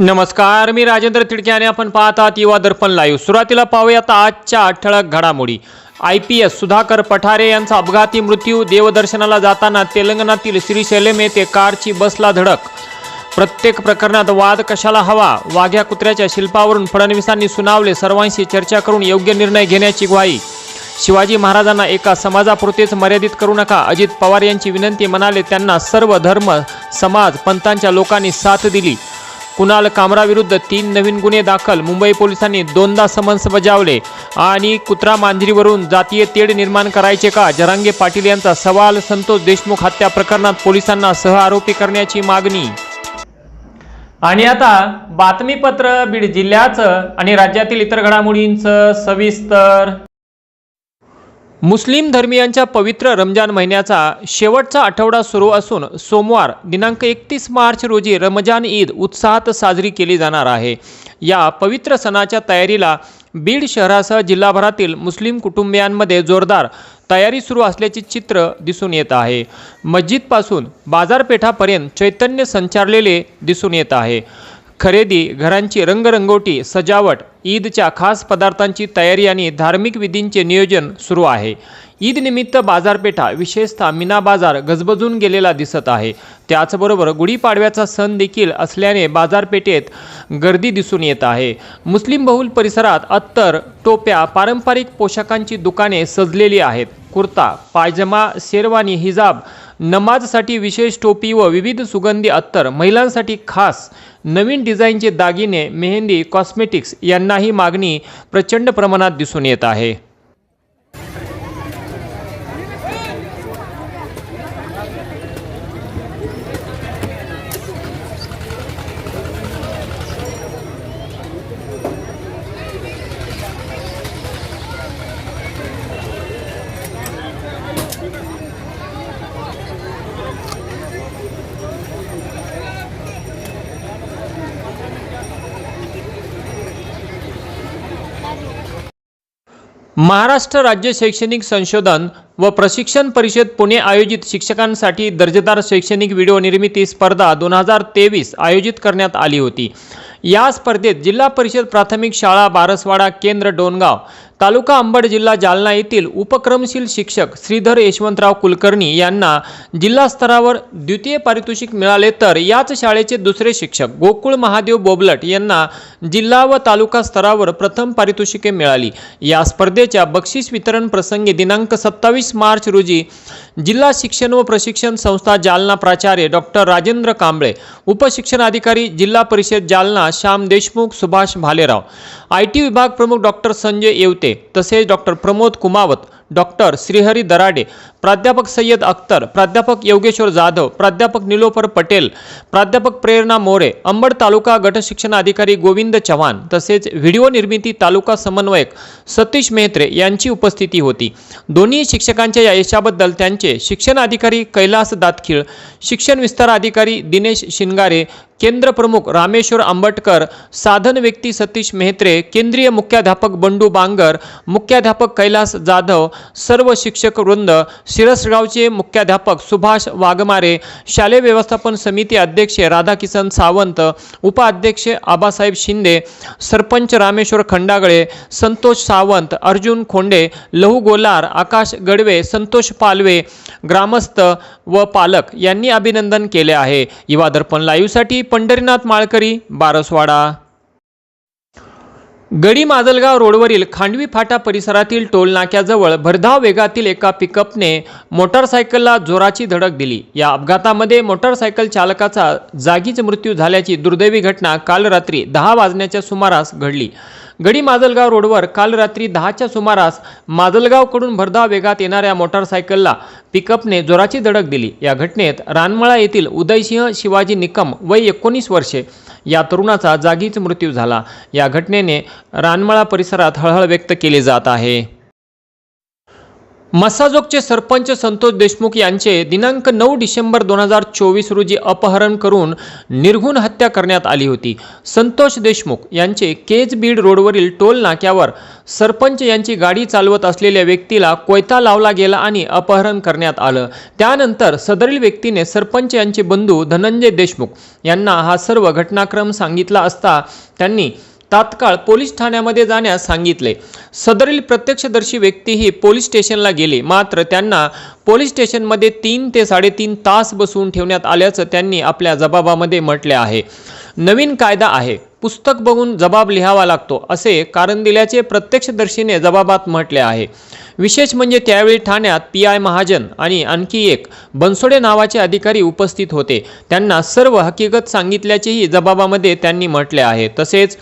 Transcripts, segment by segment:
नमस्कार मी राजेंद्र तिडके आणि आपण पाहत आहात युवा दर्पण लाईव्ह सुरुवातीला पाहूयात आजच्या ठळक घडामोडी. I P S Sudhakar Pathare यांचा अपघाती मृत्यू देवदर्शनाला जाताना तेलंगणातील श्रीशैलम येथे कारची बसला धडक. प्रत्येक प्रकरणात वाद कशाला हवा? वाघ्या कुत्र्याच्या शिल्पावरून फडणवीसांनी सुनावले सर्वांशी चर्चा करून योग्य निर्णय घेण्याची ग्वाही. शिवाजी महाराजांना एका समाजापुरतेच मर्यादित करू नका. अजित पवार यांची विनंती म्हणाले त्यांना सर्व धर्म समाज पंथांच्या लोकांनी साथ दिली. कुणाल कामराविरुद्ध तीन नवीन गुन्हे दाखल. मुंबई पोलिसांनी दोनदा समन्स बजावले. आणि कुत्रा मांजरीवरून जातीय तेढ निर्माण करायचे का? जरांगे पाटील यांचा सवाल. संतोष देशमुख हत्या प्रकरणात पोलिसांना सहआरोपी करण्याची मागणी. आणि आता बातमीपत्र बीड जिल्ह्याचं आणि राज्यातील इतर घडामोडींचं सविस्तर मुस्लिम धर्मियांच्या पवित्र रमजान महिन्याचा शेवटचा आठवडा सुरू असून सोमवार दिनांक एकतीस मार्च रोजी रमजान ईद उत्साहात साजरी केली जाणार आहे. या पवित्र सणाच्या तयारीला बीड शहरासह जिल्हाभरातील मुस्लिम कुटुंबियांमध्ये जोरदार तयारी सुरू असल्याचे चित्र दिसून येत आहे. मस्जिदपासून बाजारपेठापर्यंत चैतन्य संचारलेले दिसून येत आहे. खरेदी घरांची रंगरंगोटी सजावट ईदच्या खास पदार्थांची तयारी आणि धार्मिक विधींचे नियोजन सुरू आहे. ईदनिमित्त बाजारपेठा विशेषतः मीना बाजार गजबजून गेलेला दिसत आहे. त्याचबरोबर गुढीपाडव्याचा सण देखील असल्याने बाजारपेठेत गर्दी दिसून येत आहे. मुस्लिम बहुल परिसरात अत्तर टोप्या पारंपरिक पोशाखांची दुकाने सजलेली आहेत. कुर्ता पायजमा शेरवानी हिजाब नमाजसाठी विशेष टोपी व विविध सुगंधी अत्तर महिलांसाठी खास नवीन डिझाईनचे दागिने मेहंदी कॉस्मेटिक्स यांनाही मागणी प्रचंड प्रमाणात दिसून येत आहे. महाराष्ट्र राज्य शैक्षणिक संशोधन व प्रशिक्षण परिषद पुणे आयोजित शिक्षकांसाठी दर्जेदार शैक्षणिक व्हिडिओ निर्मिती स्पर्धा दोन हजार तेवीस आयोजित करण्यात आली होती. या स्पर्धेत जिल्हा परिषद प्राथमिक शाळा बारसवाडा केंद्र डोनगाव तालुका अंबड जिल्हा जालना येथील उपक्रमशील शिक्षक श्रीधर यशवंतराव कुलकर्णी यांना जिल्हा स्तरावर द्वितीय पारितोषिक मिळाले तर याच शाळेचे दुसरे शिक्षक गोकुळ महादेव बोबलट यांना जिल्हा व तालुका स्तरावर प्रथम पारितोषिके मिळाली. या स्पर्धेच्या बक्षीस वितरण प्रसंगी दिनांक सत्तावीस मार्च रोजी जिल्हा शिक्षण व प्रशिक्षण संस्था जालना प्राचार्य डॉक्टर राजेंद्र कांबळे उपशिक्षणाधिकारी जिल्हा परिषद जालना श्याम देशमुख सुभाष भालेराव आय टी विभाग प्रमुख डॉक्टर संजय येवते तसेच डॉक्टर प्रमोद कुमावत डॉक्टर श्रीहरी दराडे प्राध्यापक सय्यद अख्तर प्राध्यापक योगेश्वर जाधव प्राध्यापक निलोफर पटेल प्राध्यापक प्रेरणा मोरे अंबड तालुका गटशिक्षण अधिकारी गोविंद चव्हाण तसेच व्हिडिओ निर्मिती तालुका समन्वयक सतीश मेहत्रे यांची उपस्थिती होती. दोन्ही शिक्षकांच्या या यशाबद्दल त्यांचे शिक्षण अधिकारी कैलास दातखिळ शिक्षण विस्तार अधिकारी दिनेश शिंगारे केंद्र प्रमुख रामेश्वर आंबटकर साधन व्यक्ती सतीश मेहत्रे केंद्रीय मुख्याध्यापक बंडू बांगर मुख्याध्यापक कैलास जाधव सर्व शिक्षक वृंद शिरसगावचे मुख्याध्यापक सुभाष वाघमारे शालेय व्यवस्थापन समिती अध्यक्ष राधाकिसन सावंत उपाध्यक्ष आबासाहेब शिंदे सरपंच रामेश्वर खंडागळे संतोष सावंत अर्जुन खोंडे लहू गोलार आकाश गडवे संतोष पालवे ग्रामस्थ व पालक यांनी अभिनंदन केले आहे. युवा दर्पण लाईव्हसाठी पंढरीनाथ माळकरी बारसवाडा. गडी माजलगाव रोडवरील खांडवी फाटा परिसरातील टोल नाक्याजवळ भरधाव वेगातील एका पिकअपने मोटारसायकलला जोराची धडक दिली. या अपघातामध्ये मोटारसायकल चालकाचा जागीच मृत्यू झाल्याची दुर्दैवी घटना काल रात्री दहा वाजण्याच्या सुमारास घडली. गडी माजलगाव रोडवर काल रात्री दहाच्या सुमारास माजलगावकडून भरधाव वेगात येणाऱ्या मोटारसायकलला पिकअपने जोराची धडक दिली. या घटनेत रानमळा येथील उदयसिंह शिवाजी निकम वय एकोणीस वर्षे या तरुणाचा जागीच मृत्यू झाला. या घटनेने रानमळा परिसरात हळहळ व्यक्त केली जात आहे. मसाजोगचे सरपंच संतोष देशमुख यांचे दिनांक नऊ डिसेंबर दोन हजार चोवीस रोजी अपहरण करून निर्घुण हत्या करण्यात आली होती. संतोष देशमुख यांचे केज बीड रोडवरील टोल नाक्यावर सरपंच यांची गाडी चालवत असलेल्या व्यक्तीला कोयता लावला गेला आणि अपहरण करण्यात आलं. त्यानंतर सदरील व्यक्तीने सरपंच यांचे बंधू धनंजय देशमुख यांना हा सर्व घटनाक्रम सांगितला असता त्यांनी तात्काळ पोलीस ठाण्यामध्ये जाण्यास सांगितले. सदरील प्रत्यक्षदर्शी व्यक्ती ही पोलीस स्टेशनला गेली. मात्र त्यांना पोलीस स्टेशनमध्ये तीन ते साडेतीन तास बसवून ठेवण्यात आल्याचं त्यांनी आपल्या जबाबामध्ये म्हटले आहे. नवीन कायदा आहे. पुस्तक बघून जबाब लिहावा लागतो असे कारण दिल्याचे प्रत्यक्षदर्शीने जबाबात म्हटले आहे. विशेष म्हणजे त्यावेळी ठाण्यात पी आय महाजन आणि आणखी एक बनसोडे नावाचे अधिकारी उपस्थित होते. त्यांना सर्व हकीकत सांगितल्याचेही जबाबामध्ये त्यांनी म्हटले आहे. तसेच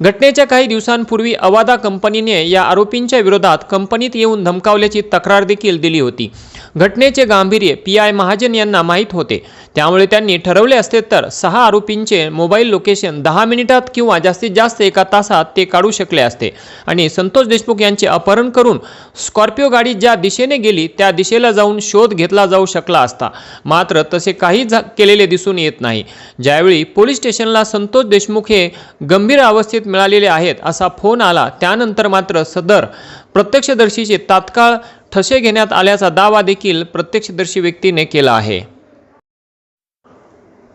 घटनेच्या काही दिवसांपूर्वी अवादा कंपनीने या आरोपींच्या विरोधात कंपनीत येऊन धमकावल्याची तक्रार देखील दिली होती. घटनेचे गांभीर्य पी आय महाजन यांना माहीत होते. त्यामुळे त्यांनी ठरवले असते तर सहा आरोपींचे मोबाईल लोकेशन दहा मिनिटात किंवा जास्तीत जास्त एका तासात ते काढू शकले असते. आणि संतोष देशमुख यांचे अपहरण करून स्कॉर्पिओ गाडी ज्या दिशेने गेली त्या दिशेला जाऊन शोध घेतला जाऊ शकला असता. मात्र तसे काही केलेले दिसून येत नाही. ज्यावेळी पोलीस स्टेशनला संतोष देशमुख हे गंभीर अवस्थेत मिळालेले आहेत असा फोन आला. त्यानंतर मात्र सदर प्रत्यक्षदर्शीचे तात्काळ ठसे घेण्यात आल्याचा दावा देखील प्रत्यक्षदर्शी व्यक्तीने केला आहे.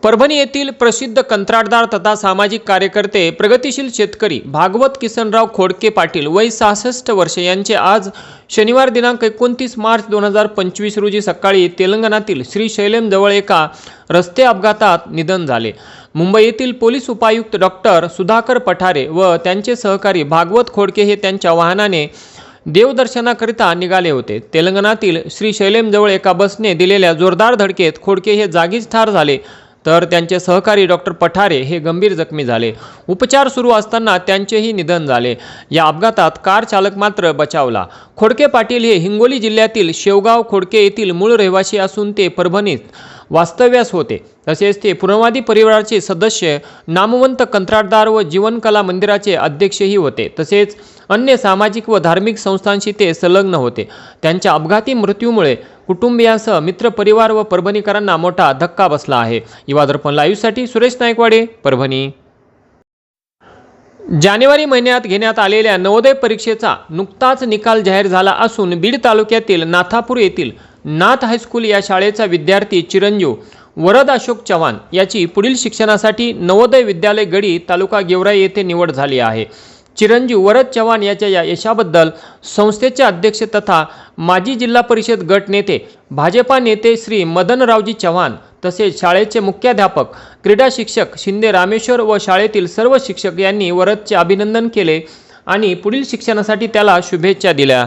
परभणी येथील प्रसिद्ध कंत्राटदार तथा सामाजिक कार्यकर्ते प्रगतिशील शेतकरी भागवत किसनराव खोडके पाटील वय सहासष्ट वर्ष यांचे आज शनिवार दिनांक एकोणतीस मार्च दोन हजार पंचवीस रोजी सकाळी तेलंगणातील श्रीशैलमजवळ एका रस्ते अपघातात निधन झाले. मुंबई येथील पोलीस उपायुक्त डॉक्टर सुधाकर पठारे व त्यांचे सहकारी भागवत खोडके हे त्यांच्या वाहनाने देवदर्शनाकरिता निघाले होते. तेलंगणातील श्री शैलेमजवळ एका बसने दिलेल्या जोरदार धडकेत खोडके हे जागीच ठार झाले. तर त्यांचे सहकारी डॉक्टर पठारे हे गंभीर जखमी झाले. उपचार सुरू असताना त्यांचेही निधन झाले. या अपघातात कार चालक मात्र बचावला. खोडके पाटील हे हिंगोली जिल्ह्यातील शेवगाव खोडके येथील मूळ रहिवासी असून ते परभणीत वास्तव्यास होते. तसेच ते पुनवादी परिवाराचे सदस्य नामवंत कंत्राटदार व जीवनकला मंदिराचे अध्यक्षही होते. तसेच अन्य सामाजिक व धार्मिक संस्थांशी ते संलग्न होते. त्यांच्या अपघाती मृत्यूमुळे कुटुंबियांसह मित्रपरिवार व परभणीकरांना मोठा धक्का बसला आहे. युवा दर्पण लाईव्हसाठी सुरेश नायकवाडे परभणी. जानेवारी महिन्यात घेण्यात आलेल्या नवोदय परीक्षेचा नुकताच निकाल जाहीर झाला असून बीड तालुक्यातील नाथापूर येथील नाथ हायस्कूल या शाळेचा विद्यार्थी चिरंजीव वरद अशोक चव्हाण याची पुढील शिक्षणासाठी नवोदय विद्यालय गडी तालुका गेवराई येथे निवड झाली आहे. चिरंजीव वरद चव्हाण याच्या या यशाबद्दल संस्थेचे अध्यक्ष तथा माजी जिल्हा परिषद गट नेते भाजपा नेते श्री मदनरावजी चव्हाण तसेच शाळेचे मुख्याध्यापक क्रीडा शिक्षक शिंदे रामेश्वर व शाळेतील सर्व शिक्षक यांनी वरदचे अभिनंदन केले आणि पुढील शिक्षणासाठी त्याला शुभेच्छा दिल्या.